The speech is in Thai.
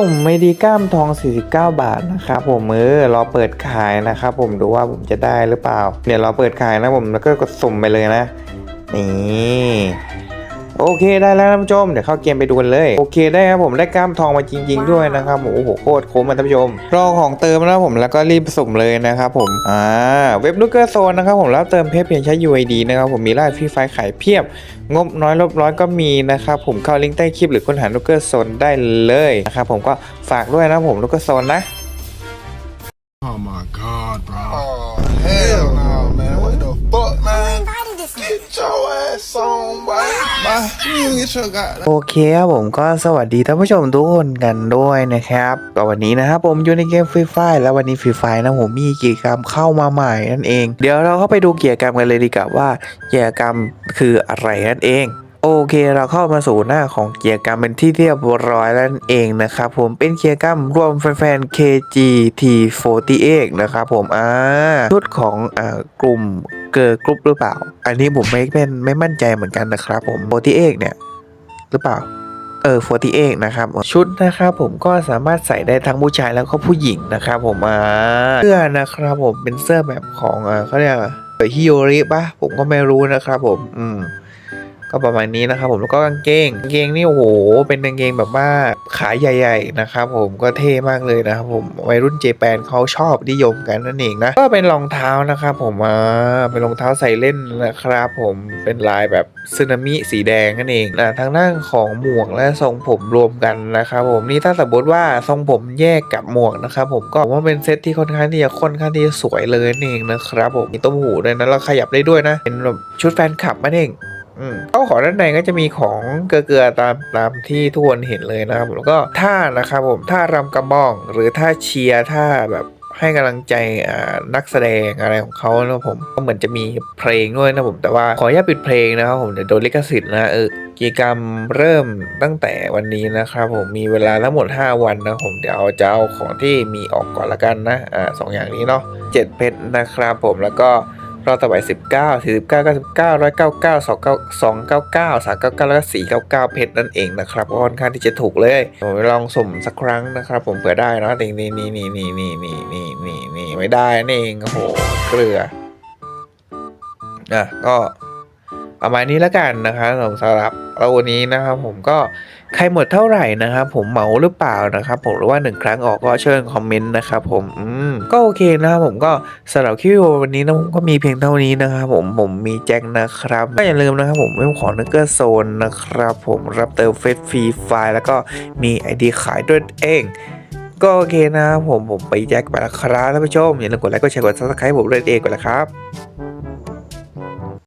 สุ่มไม่ดีกล้ามทอง 49 บาทนะครับผมเออรอเปิดขายนะครับผมดูว่าผมจะได้หรือเปล่า เดี๋ยวรอเปิดขายนะผมแล้วก็กดสุ่มไปเลยนะ นี่ โอเคได้แล้วท่านผู้ชมเดี๋ยวเข้าเกมไปดูกันเลยโอเคได้ครับผมได้กล้ามทองมาจริง ๆด้วยนะครับโอ้โหโคตรคุ้มอะท่านผู้ชมรอของเติมนะผมแล้วก็รีบสุ่มเลยนะครับผมอ่าเว็บลูกเกอร์โซนนะครับผมแล้วเติมเพชรเพียงใช้ UID นะครับผมมีรหัสฟรีไฟล์ขายเพียบ งบน้อยลบร้อยก็มีนะครับผมเข้าลิงก์ใต้คลิปหรือค้นหาลูกเกอร์โซนได้เลยนะครับผมก็ฝากด้วยนะผมลูกเกอร์โซนนะ Oh my god, bro. โอเคครับผมก็สวัสดีท่านผู้ชมทุกคนกันด้วยนะครับก็วันนี้นะครับผมอยู่ในเกมฟรีไฟแล้ววันนี้ฟรีไฟนะผมมีกิจกรรมเข้ามาใหม่นั่นเอง เดี๋ยวเราเข้าไปดูกิจกรรมกันเลยดีกว่าว่ากิจกรรมคืออะไรนั่นเองโอเคเราเข้ามาสู่หน้าของกิจกรรมเป็นที่เรียบร้อยแล้วนั่นเองนะครับผมเป็นกิจกรรมรวมแฟนๆ KGT48 นะครับผมอ่าชุดของอ่ากลุ่ม เกอร์กรุ๊ปหรือเปล่า อันนี้ผมไม่เป็นไม่มั่นใจเหมือนกันนะครับผมโฟตีเอกเนี่ย หรือเปล่า เออ48นะครับ ชุดนะครับผมก็สามารถใส่ได้ทั้งผู้ชายแล้วก็ผู้หญิงนะครับผมอ่าเสื้อนะครับผมเป็นเสื้อแบบของเขาเรียกว่าฮิโอริปะผมก็ไม่รู้นะครับผม อืม ก็ประมาณนี้นะครับผมแล้วก็กางเกงกางเกงนี่โอ้โหเป็นกางเกงแบบว่าขายใหญ่ ๆ นะครับผมก็เท่มากเลยนะครับผมวัยรุ่นเจแปนเขาชอบนิยมกันนั่นเองนะก็เป็นรองเท้านะครับผมอ่าเป็นรองเท้าใส่เล่นนะครับผมเป็นลายแบบสึนามิสีแดงนั่นเองนะทางด้านของหมวกและทรงผมรวมกันนะครับผมนี่ถ้าสมมติว่าทรงผมแยกกับหมวกนะครับผมก็ว่าเป็นเซตที่ค่อนข้างที่จะค่อนข้างที่จะสวยเลยนั่นเองนะครับผมมีต้มหูด้วยนะแล้วขยับได้ด้วยนะเป็นแบบชุดแฟนคลับนั่นเอง อืมก็ของด้านในก็จะมีของเกลือๆตามตามที่ทุกคนเห็นเลยนะครับแล้วก็ท่านะครับผมท่ารำกระบอง หรือท่าเชียร์ท่าแบบให้กำลังใจนักแสดงอะไรของเขานะผมก็เหมือนจะมีเพลงด้วยนะผม แต่ว่าขออนุญาตปิดเพลงนะครับผมเดี๋ยวโดนลิขสิทธิ์นะเออกิจกรรมเริ่มตั้งแต่วันนี้นะครับผมมีเวลาทั้งหมด 5 วันนะผมเดี๋ยวจะเอาของที่มีออกก่อนละกันนะอ่าสองอย่างนี้เนาะ7เพชรนะครับผมแล้วก็ รอต่อไปสิบเก้าสี่สิบเก้าเก้าสิบเก้าร้อยเก้าเก้าสองเก้าสองเก้าเก้าสามเก้าเก้าแล้วก็สี่เก้าเก้าเพชรนั่นเองนะครับค่อนข้างที่จะถูกเลยผมลองสุ่มสักครั้งนะครับ ผมเผื่อได้นะนี่นี่นี่นี่นี่นี่นี่นี่นี่นี่ไม่ได้นั่นเองโอ้โหเกลืออะก็ ประมาณนี้แล้วกันนะครับผมสำหรับเราวันนี้นะครับผมก็ใครหมดเท่าไหร่นะครับผมเหมาหรือเปล่านะครับผมหรือว่าหนึ่งครั้งออกก็เชิญคอมเมนต์นะครับผมอืมก็โอเคนะครับผมก็สำหรับคลิปวิดีโอวันนี้นะผมก็มีเพียงเท่านี้นะครับผมผมมีแจ็คนะครับก็อย่าลืมนะครับผมเรื่องของนักเกอร์โซนนะครับผมรับเติมเฟซฟรีไฟล์แล้วก็มีไอดีขายด้วยเองก็โอเคนะครับผมผมไปแจ็คไปแล้วครับท่านผู้ชมอย่าลืมกดไลค์กดแชร์กดซับสไครต์ผมเลยเองก่อนละครับ